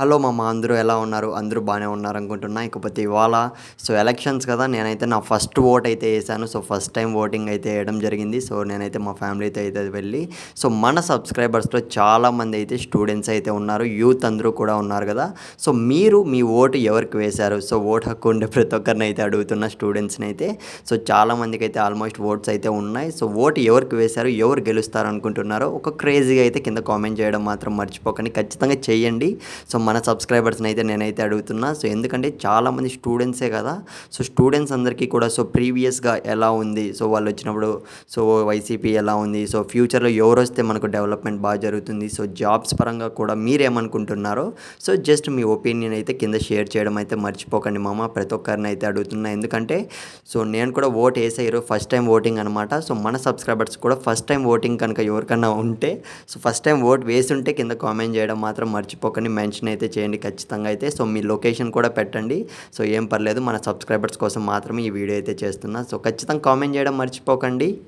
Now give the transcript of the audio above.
Hello మామ అందరూ ఎలా ఉన్నారు? అందరూ బాగానే ఉన్నారు అనుకుంటున్నా ఇకపోతే ఇవాళ సో ఎలక్షన్స్ కదా నేనైతే నా ఫస్ట్ ఓట్ అయితే వేసాను. సో ఫస్ట్ టైం ఓటింగ్ అయితే వేయడం జరిగింది. సో నేనైతే మా ఫ్యామిలీతో అయితే వెళ్ళి సో మన సబ్స్క్రైబర్స్లో చాలామంది అయితే స్టూడెంట్స్ అయితే ఉన్నారు. యూత్ అందరూ కూడా ఉన్నారు కదా. సో మీరు మీ ఓటు ఎవరికి వేశారు? సో ఓటు హక్కు ఉండే ప్రతి ఒక్కరిని అయితే అడుగుతున్న స్టూడెంట్స్ని అయితే సో చాలామందికి అయితే ఆల్మోస్ట్ ఓట్స్ అయితే ఉన్నాయి. సో ఓటు ఎవరికి వేశారు? ఎవరు గెలుస్తారు అనుకుంటున్నారో ఒక క్రేజీగా అయితే కింద కామెంట్ చేయడం మాత్రం మర్చిపోకండి. ఖచ్చితంగా చేయండి. సో మన సబ్స్క్రైబర్స్ని అయితే నేనైతే అడుగుతున్నా. సో ఎందుకంటే చాలామంది స్టూడెంట్సే కదా. సో స్టూడెంట్స్ అందరికీ కూడా సో ప్రీవియస్గా ఎలా ఉంది? సో వాళ్ళు వచ్చినప్పుడు సో వైసీపీ ఎలా ఉంది? సో ఫ్యూచర్లో ఎవరు వస్తే మనకు డెవలప్మెంట్ బాగా జరుగుతుంది? సో జాబ్స్ పరంగా కూడా మీరేమనుకుంటున్నారో? సో జస్ట్ మీ ఒపీనియన్ అయితే కింద షేర్ చేయడం అయితే మర్చిపోకండి మామ. ప్రతి ఒక్కరిని అయితే అడుగుతున్నా. ఎందుకంటే సో నేను కూడా ఓట్ వేసారు ఫస్ట్ టైం ఓటింగ్ అనమాట సో మన సబ్స్క్రైబర్స్ కూడా ఫస్ట్ టైం ఓటింగ్ కనుక ఎవరికన్నా ఉంటే సో ఫస్ట్ టైం ఓట్ వేసి ఉంటే కింద కామెంట్ చేయడం మాత్రం మర్చిపోకండి. మెన్షన్ అయితే చేయండి ఖచ్చితంగా అయితే. సో మీ లొకేషన్ కూడా పెట్టండి. సో ఏం పర్లేదు మన సబ్స్క్రైబర్స్ కోసం మాత్రమే ఈ వీడియో అయితే చేస్తున్నా. సో ఖచ్చితంగా కామెంట్ చేయడం మర్చిపోకండి.